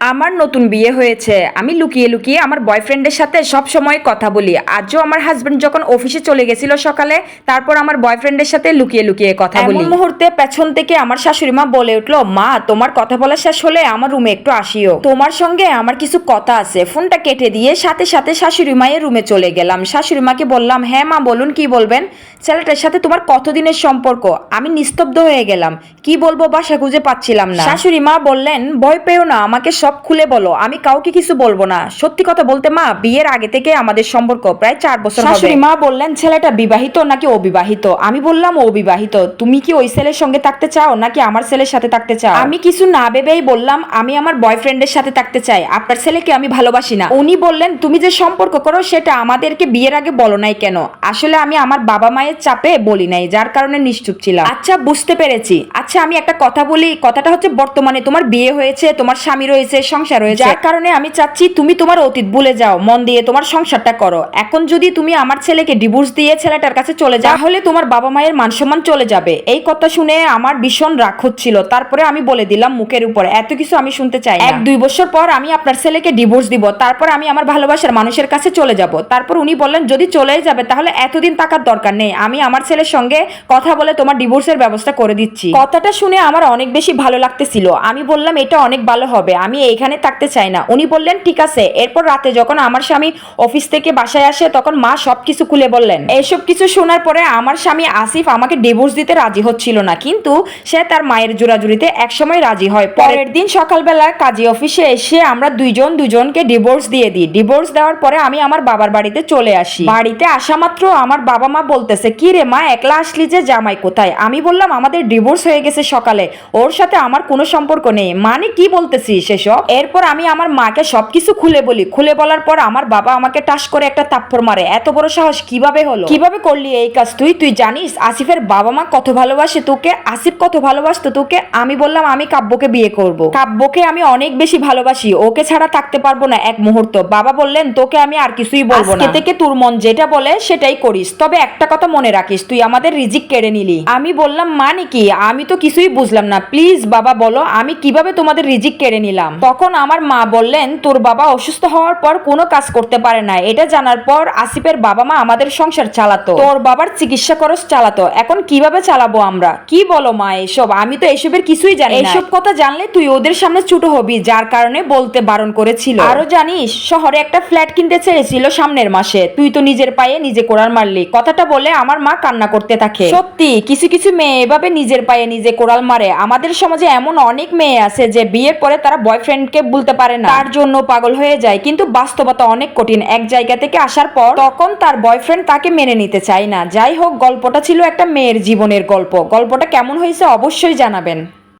আমার নতুন বিয়ে হয়েছে। আমি লুকিয়ে লুকিয়ে আমার বয়ফ্রেন্ডের সাথে সব সময় কথা বলি। আজও আমার হাজবেন্ড যখন অফিসে চলে গেছিল সকালে তারপর আমার বয়ফ্রেন্ডের সাথে লুকিয়ে লুকিয়ে কথা বলি। মুহূর্তে পেছন থেকে আমার শাশুড়ি মা বলে উঠল মা তোমার কথা বলা শেষ হলে আমার রুমে একটু আসিও। তোমার সঙ্গে আমার কিছু কথা আছে। ফোনটা কেটে দিয়ে সাথে সাথে শাশুড়ি মায়ের রুমে চলে গেলাম। শাশুড়ি মাকে বললাম হ্যাঁ মা বলুন কি বলবেন? ছেলেটার সাথে তোমার কতদিনের সম্পর্ক? আমি নিস্তব্ধ হয়ে গেলাম। কি বলব বাসা খুঁজে পাচ্ছিলাম না। শাশুড়ি মা বললেন ভয় পেও না আমাকে সব খুলে বলো। আমি কাউকে কিছু বলব না। সত্যি কথা বলতে মা বিয়ের আগে থেকে আমাদের সম্পর্ক প্রায় চার বছর শাশুড়ি মা বললেন ছেলেটা বিবাহিত নাকি অবিবাহিত? আমি বললাম অবিবাহিত। তুমি কি ওই ছেলের সঙ্গে থাকতে চাও নাকি আমার ছেলের সাথে থাকতে চাও? আমি কিছু না ভেবেই বললাম আমি আমার বয়ফ্রেন্ডের সাথে থাকতে চাই। আপনার ছেলেকে আমি ভালোবাসি না। উনি বললেন তুমি যে সম্পর্ক করো সেটা আমাদেরকে বিয়ের আগে বলো নাই কেন? আসলে আমি আমার বাবা মায়ের চাপে বলি নাই যার কারণে নিশ্চুপ ছিলাম। আচ্ছা বুঝতে পেরেছি। আচ্ছা আমি একটা কথা বলি। কথাটা হচ্ছে বর্তমানে তোমার বিয়ে হয়েছে তোমার স্বামী রয়েছে সংসার রয়েছে। যার কারণে আমি চাচ্ছি তুমি তোমার অতীত ভুলে যাও মন দিয়ে তোমার সংসারটা করো। এখন যদি তুমি আমার ছেলেকে ডিভোর্স দিয়ে ছেলেটার কাছে চলে যাও তাহলে তোমার বাবা মায়ের মান সম্মান চলে যাবে। এই কথা শুনে আমার ভীষণ রাগ হচ্ছিল। তারপরে আমি বলে দিলাম মুখের উপর এত কিছু আমি শুনতে চাই এক দুই বছর পর আমি আপনার ছেলেকে ডিভোর্স দিব তারপর আমি আমার ভালোবাসার মানুষের কাছে চলে যাব। তারপর উনি বললেন যদি চলেই যাবে তাহলে এতদিন টাকার দরকার নেই। আমি আমার ছেলের সঙ্গে কথা বলে তোমার ডিভোর্সের ব্যবস্থা করে দিচ্ছি। কথাটা শুনে আমার অনেক বেশি ভালো লাগতেছিল। আমি বললাম এটা অনেক ভালো হবে। আমি এইখানে থাকতে চায় না। উনি বললেন, ঠিক আছে। এরপর রাতে যখন আমার স্বামী অফিস থেকে বাসায় আসে, তখন মা সবকিছু খুলে বললেন এইসব কিছু শোনার পরে আমার স্বামী আসিফ আমাকে ডিভোর্স দিতে রাজি হচ্ছিল না। কিন্তু সে তার মায়ের জোরাজুরিতে একসময় রাজি হয়। পরের দিন সকালবেলা কাজী অফিসে এসে আমরা দুইজন দুজনকে ডিভোর্স দিয়ে দিই। ডিভোর্স দেওয়ার পরে আমি আমার বাবার বাড়িতে চলে আসি। বাড়িতে আসা মাত্র আমার বাবা মা বলতেছে, কি রে মা, একলা আসলি যে জামাই কোথায়? আমি বললাম, আমাদের ডিভোর্স হয়ে গেছে সকালে। ওর সাথে আমার কোনো সম্পর্ক নেই। মানে কি বলতেছিস সেসব এরপর আমি আমার মাকে সবকিছু খুলে বলি। খুলে বলার পর আমার বাবা আমাকে টাস করে একটা তাপ্পর মারে। এত বড় সাহস কীভাবে হলো? কীভাবে করলি এই কাজ তুই? তুই জানিস আসিফের বাবা মা কত ভালোবাসে তোকে? আসিফ কত ভালোবাসতো তোকে? আমি বললাম আমি কাব্যকে বিয়ে করব। কাব্যকে আমি অনেক বেশি ভালোবাসি। ওকে ছাড়া থাকতে পারব না এক মুহূর্ত। বাবা বললেন তোকে আমি আর কিছুই বলব না। থেকে তোর মন যেটা বলে সেটাই করিস। তবে একটা কথা মনে রাখিস তুই আমাদের রিজিক কেড়ে নিলি। আমি বললাম মানে কি? আমি তো কিছুই বুঝলাম না। প্লিজ বাবা বলো আমি কীভাবে তোমাদের রিজিক কেড়ে নিলাম? তখন আমার মা বললেন তোর বাবা অসুস্থ হওয়ার পর কোনো কাজ করতে পারে না। এটা জানার পর আসিফের বাবা মা আমাদের সংসার চালাতো। তোর বাবার চিকিৎসা খরচ চালাতো। এখন কীভাবে চালাবো আমরা? কি বলো মা এসব? আমি তো এসবের কিছুই জানি এসব কথা জানলে তুই ওদের সামনে ছোট হবি যার কারণে বলতে বারণ করেছিল। আরও জানিস শহরে একটা ফ্ল্যাট কিনতে চেয়েছিল সামনের মাসে তুই তো নিজের পায়ে নিজে কোড়াল মারলি। কথাটা বলে আমার মা কান্না করতে থাকে। সত্যি কিছু কিছু মেয়ে এভাবে নিজের পায়ে নিজে কোড়াল মারে। আমাদের সমাজে এমন অনেক মেয়ে আছে যে বিয়ের পরে তারা বয়ফ্রেন্ডকে বলতে পারে না। তার জন্য পাগল হয়ে যায়, কিন্তু বাস্তবতা অনেক কঠিন। এক জায়গা থেকে আসার পর তখন তার বয়ফ্রেন্ড তাকে মেনে নিতে চায় না। যাই হোক, গল্পটা ছিল একটা মেয়ের জীবনের গল্প। গল্পটা কেমন হয়েছে অবশ্যই জানাবেন।